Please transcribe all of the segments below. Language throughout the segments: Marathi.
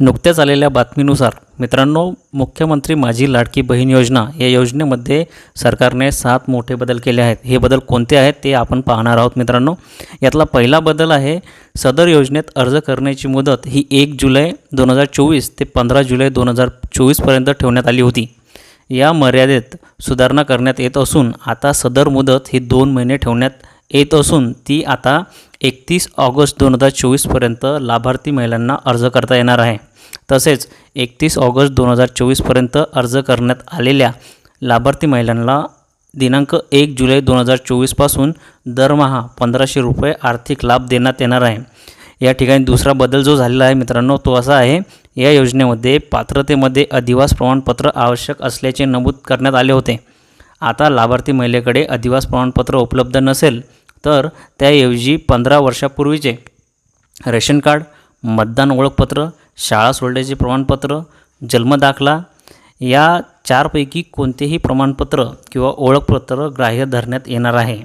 नुकत्याच आलेल्या बातमीनुसार मित्रांनो मुख्यमंत्री माझी लाडकी बहीण योजना या योजनेमध्ये सरकारने सात मोठे बदल केले आहेत. हे बदल कोणते आहेत ते आपण पाहणार आहोत मित्रांनो. यातला पहिला बदल आहे सदर योजनेत अर्ज करण्याची मुदत ही एक जुलै दोन हजार चोवीस ते पंधरा जुलै दोन हजार चोवीसपर्यंत ठेवण्यात आली होती. या मर्यादेत सुधारणा करण्यात येत असून आता सदर मुदत ही दोन महिने ठेवण्यात येत असून ती आता एकतीस ऑगस्ट दोन हजार चोवीसपर्यंत लाभार्थी महिलांना अर्ज करता येणार आहे. तसेच एकतीस ऑगस्ट दोन हजार चोवीसपर्यंत अर्ज करण्यात आलेल्या लाभार्थी महिलांना दिनांक एक जुलै दोन हजार चोवीसपासून दरमहा पंधराशे रुपये आर्थिक लाभ देण्यात येणार आहे. या ठिकाणी दुसरा बदल जो झालेला आहे मित्रांनो तो असा आहे या योजनेमध्ये पात्रतेमध्ये अधिवास प्रमाणपत्र आवश्यक असल्याचे नमूद करण्यात आले होते. आता लाभार्थी महिलेकडे अधिवास प्रमाणपत्र उपलब्ध नसेल तर त्याऐवजी पंधरा वर्षापूर्वीचे रेशन कार्ड मतदान ओळखपत्र शाळा सोडल्याचे प्रमाणपत्र जन्मदाखला या चारपैकी कोणतेही प्रमाणपत्र किंवा ओळखपत्र ग्राह्य धरण्यात येणार आहे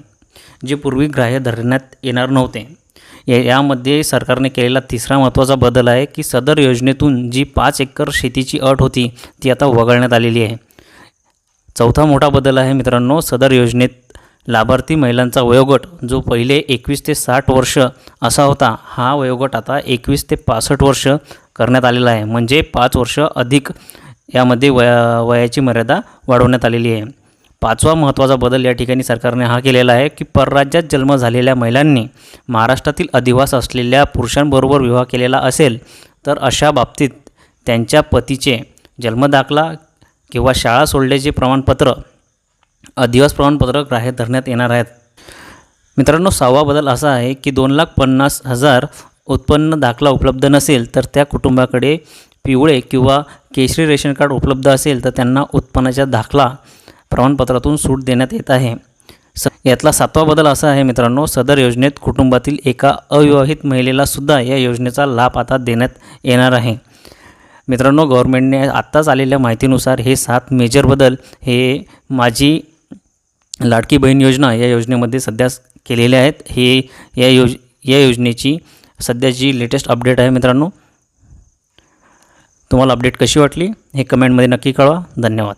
जे पूर्वी ग्राह्य धरण्यात येणार नव्हते. या यामध्ये सरकारने केलेला तिसरा महत्त्वाचा बदल आहे की सदर योजनेतून जी पाच एकर शेतीची अट होती ती आता वगळण्यात आलेली आहे. चौथा मोठा बदल आहे मित्रांनो सदर योजनेत लाभार्थी महिलांचा वयोगट जो पहिले एकवीस ते साठ वर्ष असा होता हा वयोगट आता एकवीस ते पासष्ट वर्ष करण्यात आलेला आहे. म्हणजे पाच वर्ष अधिक यामध्ये वया वयाची मर्यादा वाढवण्यात आलेली आहे. पाचवा महत्त्वाचा बदल या ठिकाणी सरकारने हा केलेला आहे की परराज्यात जन्म झालेल्या महिलांनी महाराष्ट्रातील अधिवास असलेल्या पुरुषांबरोबर विवाह केलेला असेल तर अशा बाबतीत त्यांच्या पतीचे जन्मदाखला किंवा शाळा सोडल्याचे प्रमाणपत्र अधिवास प्रमाणपत्र ग्राह्य धरण्यात येणार आहेत. मित्रांनो सहावा बदल असा आहे की दोन लाख पन्नास हजार उत्पन्न दाखला उपलब्ध नसेल तर त्या कुटुंबाकडे पिवळे किंवा केशरी रेशन कार्ड उपलब्ध असेल तर त्यांना उत्पन्नाच्या दाखला प्रमाणपत्रातून सूट देण्यात येत आहे. स यातला सातवा बदल असा आहे मित्रांनो सदर योजनेत कुटुंबातील एका अविवाहित महिलेला सुद्धा या योजनेचा लाभ आता देण्यात येणार आहे. मित्रांनो गव्हर्मेंटने आत्ताच आलेल्या माहितीनुसार हे सात मेजर बदल हे माझी लाडकी बहीण योजना या योजनेमध्ये सध्या केलेल्या आहेत. हे या योज या योजनेची सध्याची लेटेस्ट अपडेट आहे मित्रांनो तुम्हाला अपडेट कशी वाटली हे कमेंटमध्ये नक्की कळवा. धन्यवाद.